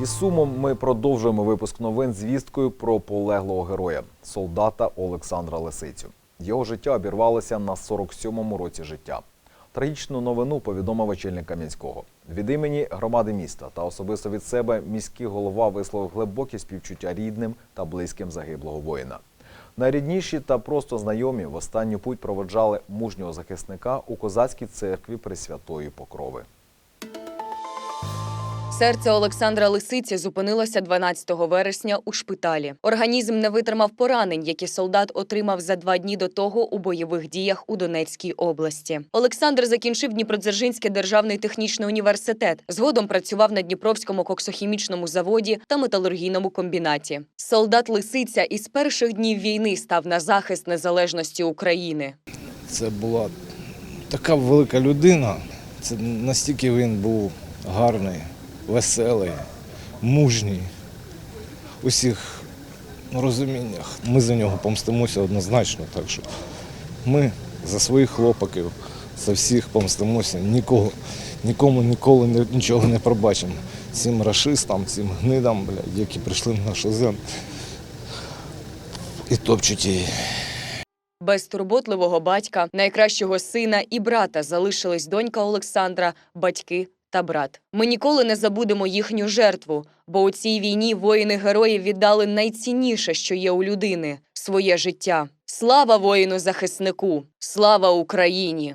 Із сумом ми продовжуємо випуск новин з вісткою про полеглого героя, солдата Олександра Лисицю. Його життя обірвалося на 47-му році життя. Трагічну новину повідомив очільник Кам'янського. Від імені громади міста та особисто від себе міський голова висловив глибокі співчуття рідним та близьким загиблого воїна. Найрідніші та просто знайомі в останню путь проводжали мужнього захисника у козацькій церкві Пресвятої Покрови. Серце Олександра Лисиці зупинилося 12 вересня у шпиталі. Організм не витримав поранень, які солдат отримав за два дні до того у бойових діях у Донецькій області. Олександр закінчив Дніпродзержинський державний технічний університет. Згодом працював на Дніпровському коксохімічному заводі та металургійному комбінаті. Солдат Лисиця із перших днів війни став на захист незалежності України. Це була така велика людина. Це настільки він був гарний, веселий, мужній. У всіх розуміннях. Ми за нього помстимося однозначно. Так що ми за своїх хлопаків, за всіх помстимося, нікого, нікому ніколи нічого не пробачимо. Цим рашистам, цим гнидам, блядь, які прийшли на нашу землю і топчуть її. Без турботливого батька, найкращого сина і брата залишились донька Олександра, батьки та брат. Ми ніколи не забудемо їхню жертву, бо у цій війні воїни герої віддали найцінніше, що є у людини своє життя. Слава воїну захиснику! Слава Україні!